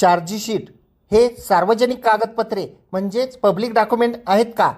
चार्जीशीट हे सार्वजनिक कागदपत्रे म्हणजेच पब्लिक डॉक्युमेंट आहेत का?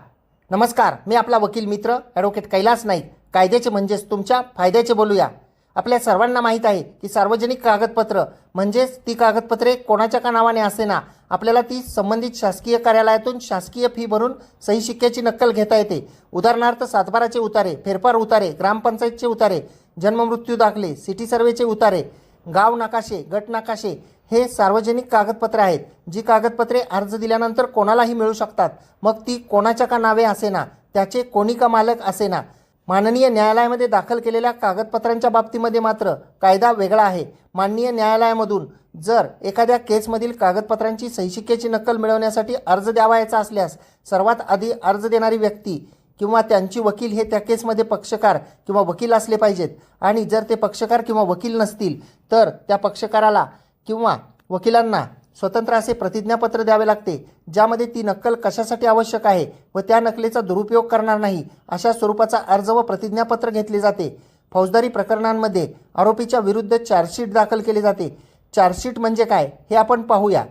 नमस्कार मी आपला वकील मित्र ॲडव्होकेट कैलास नाईक. कायद्याचे म्हणजेच तुमच्या फायद्याचे बोलूया. आपल्या सर्वांना माहीत आहे की सार्वजनिक कागदपत्र म्हणजेच ती कागदपत्रे कोणाच्या का नावाने असे ना आपल्याला ती संबंधित शासकीय कार्यालयातून शासकीय फी भरून सही शिक्क्याची नक्कल घेता येते. उदाहरणार्थ सातबाराचे उतारे फेरफार उतारे ग्रामपंचायतचे उतारे जन्ममृत्यू दाखले सिटी सर्वेचे उतारे गाव नकाशे गट नकाशे हे सार्वजनिक कागदपत्रे आहेत जी कागदपत्रे अर्ज दिल्यानंतर कोणालाही मिळू शकतात. मग ती कोणाच्या का नावे असेना? त्याचे कोणी का मालक असेना? माननीय न्यायालयामध्ये दाखल केलेल्या कागदपत्रांच्या बाबतीमध्ये मात्र कायदा वेगळा आहे. माननीय न्यायालयामधून जर एखाद्या केसमधील कागदपत्रांची सहीशिक्क्याची नक्कल मिळवण्यासाठी अर्ज द्यावायचा असल्यास सर्वात आधी अर्ज देणारी व्यक्ती किंवा त्यांची वकील हे त्या केसमध्ये पक्षकार किंवा वकील असले पाहिजेत. आणि जर ते पक्षकार किंवा वकील नसतील तर त्या पक्षकाराला किंवा वकिलांना स्वतंत्र असे प्रतिज्ञापत्र द्यावे लागते ज्यामध्ये ती नक्कल कशासाठी आवश्यक आहे व त्या नकलेचा दुरुपयोग करणार नाही अशा स्वरूपाचा अर्ज व प्रतिज्ञापत्र घेतले जाते. फौजदारी प्रकरणांमध्ये आरोपीच्या विरुद्ध चार्जशीट दाखल केली जाते. चार्जशीट म्हणजे काय हे आपण पाहूया.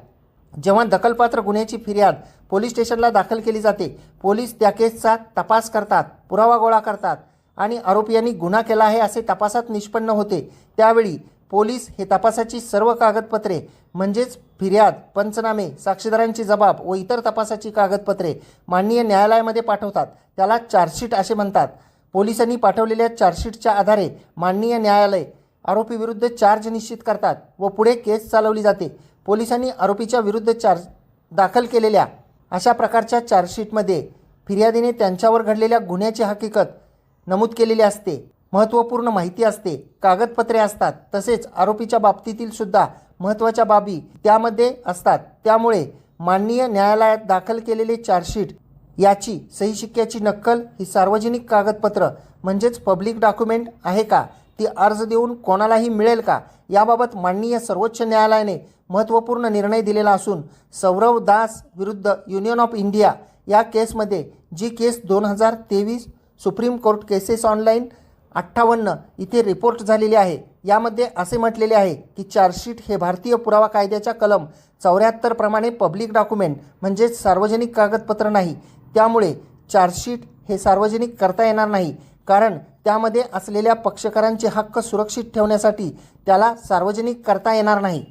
जेव्हा दखलपात्र गुन्ह्याची फिर्याद पोलीस स्टेशनला दाखल केली जाते पोलीस त्या केसचा तपास करतात पुरावा गोळा करतात आणि आरोपी यांनी गुन्हा केला आहे असे तपासात निष्पन्न होते. त्यावेळी पोलीस हे तपासाची सर्व कागदपत्रे म्हणजेच फिर्याद पंचनामे साक्षीदारांची जबाब व इतर तपासाची कागदपत्रे माननीय न्यायालयामध्ये पाठवतात. त्याला चार्जशीट असे म्हणतात. पोलिसांनी पाठवलेल्या चार्जशीटच्या आधारे माननीय न्यायालय आरोपीविरुद्ध चार्ज निश्चित करतात व पुढे केस चालवली जाते. पोलिसांनी आरोपीच्या विरुद्ध चार्ज दाखल केलेल्या अशा प्रकारच्या चार्जशीटमध्ये फिर्यादीने त्यांच्यावर घडलेल्या गुन्ह्याची हकीकत नमूद केलेली असते. महत्त्वपूर्ण माहिती असते. कागदपत्रे असतात. तसेच आरोपीच्या बाबतीतील सुद्धा महत्त्वाच्या बाबी त्यामध्ये असतात. त्यामुळे माननीय न्यायालयात दाखल केलेले चार्जशीट याची सही शिक्क्याची नक्कल ही सार्वजनिक कागदपत्र म्हणजेच पब्लिक डॉक्युमेंट आहे का? ती अर्ज देऊन कोणालाही मिळेल का? याबाबत माननीय सर्वोच्च न्यायालयाने महत्त्वपूर्ण निर्णय दिलेला असून सौरव दास विरुद्ध युनियन ऑफ इंडिया या केसमध्ये जी केस दोन हजार तेवीस सुप्रीम कोर्ट केसेस ऑनलाईन अठ्ठावन्न इथे रिपोर्ट झालेली आहे. यामध्ये असे म्हटलेले आहे की चार्जशीट हे भारतीय पुरावा कायद्याच्या कलम चौऱ्याहत्तर प्रमाणे पब्लिक डॉक्युमेंट म्हणजेच सार्वजनिक कागदपत्र नाही. त्यामुळे चार्जशीट हे सार्वजनिक करता येणार नाही. कारण त्यामध्ये असलेल्या पक्षकारांचे हक्क सुरक्षित ठेवण्यासाठी त्याला सार्वजनिक करता येणार नाही.